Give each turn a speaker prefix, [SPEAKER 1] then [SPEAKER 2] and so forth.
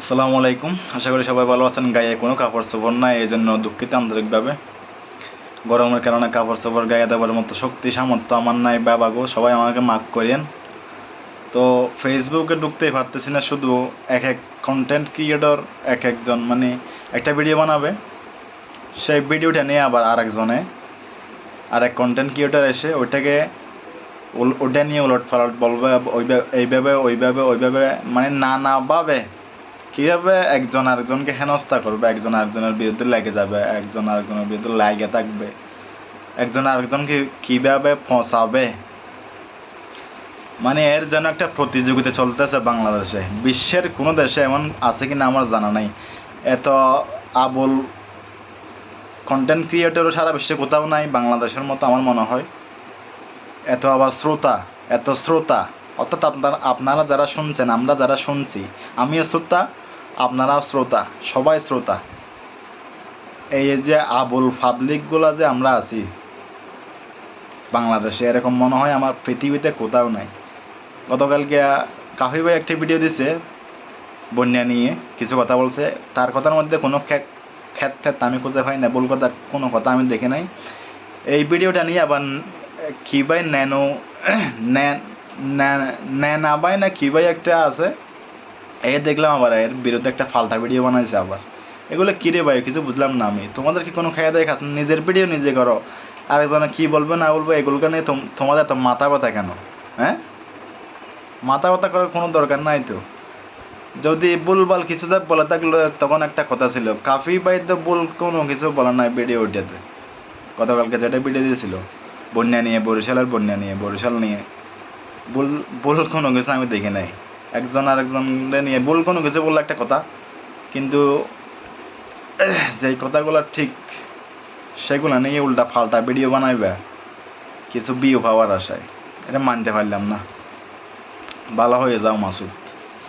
[SPEAKER 1] আসসালামু আলাইকুম। আশা করি সবাই ভালো আছেন। গায়ে কোনো কাপড় চোপড় নাই এই জন্য দুঃখিত আন্তরিকভাবে। গরমের কারণে কাপড় চোপড় গায়ে দেওয়ার মতো শক্তি, সামর্থ্য আমার নাই। বাবাগো সবাই আমাকে মাফ করেন। তো ফেসবুকে ঢুকতেই পারতেছি না, শুধু এক এক কন্টেন্ট ক্রিয়েটর এক একজন মানে একটা ভিডিও বানাবে। সেই ভিডিওটা নিয়ে আবার আর আরেকজনে আর এক কন্টেন্ট ক্রিয়েটর এসে ওইটাকে ওটা নিয়ে উলট পালট বলবে ওইভাবে এইভাবে, ওইভাবে ওইভাবে মানে নানাভাবে কীভাবে একজন আরেকজনকে হেনস্থা করবে? একজন আরেকজনের বিরুদ্ধে লেগে যাবে, একজন আরেকজনের বিরুদ্ধে লাগে থাকবে। একজন আরেকজনকে কীভাবে ফসাবে? মানে এর জন্য একটা প্রতিযোগিতা চলতেছে বাংলাদেশে। বিশ্বের কোনো দেশে এমন আছে কিনা আমার জানা নাই। এত আবুল কন্টেন্ট ক্রিয়েটরও সারা বিশ্বে কোথাও নাই, বাংলাদেশের মতো আমার মনে হয়। এত আবার শ্রোতা, এত শ্রোতা। অর্থাৎ আপনারা আপনারা যারা শুনছেন, আমরা যারা শুনছি, আমিও শ্রোতা, আপনারাও শ্রোতা, সবাই শ্রোতা। এই যে আবুল পাবলিকগুলো যে আমরা আছি, বাংলাদেশে, এরকম মনে হয় আমার পৃথিবীতে কোথাও নাই। গতকালকে কাফি ভাই একটি ভিডিও দিছে, বন্যা নিয়ে, কিছু কথা বলছে। তার কথার মধ্যে কোনো খ্যাত খ্যাত আমি খুঁজে পাই না, ভুল কথা, কোনো কথা আমি দেখি নাই। এই ভিডিওটা নিয়ে আবার কী ভাই ন্যানো ন্যানাবাই না না কি ভাই একটা আছে। এ দেখলাম আবার, এর বিরুদ্ধে একটা ফালতা ভিডিও বানাইছে আবার। এগুলো কী রে ভাই, কিছু বুঝলাম না আমি। তোমাদের কি কোনো খেয়ে দেয় নিজের ভিডিও নিজে করো। আরেকজনে কী বলবে না বলবে, এগুলোকে নিয়ে তোম- তোমাদের এত মাথা ব্যথা কেন? হ্যাঁ? মাথা ব্যথা করার কোনো দরকার নাই তো। যদি ভুলবাল কিছু বলে থাকলে, তখন একটা কথা ছিল। কাফি ভাই তো ভুল কোনো কিছু বলে নাই ভিডিও ওইটাতে। গতকালকে যেটা ভিডিও দিয়েছিল, বন্যা নিয়ে, বরিশালের বন্যা নিয়ে, বরিশাল নিয়ে। ভুল ভুল কোনো কিছু আমি দেখি নাই। একজন আরেকজনকে নিয়ে ভুল কোনো কিছু বলল একটা কথা, কিন্তু যেই কথাগুলো ঠিক, সেগুলো নিয়ে উল্টা ফাল্টা ভিডিও বানাইবে, কিছু বিয়ে পাওয়ার আশায়। এটা মানতে পারলাম না। ভালো হয়ে যাও, মাসুদ।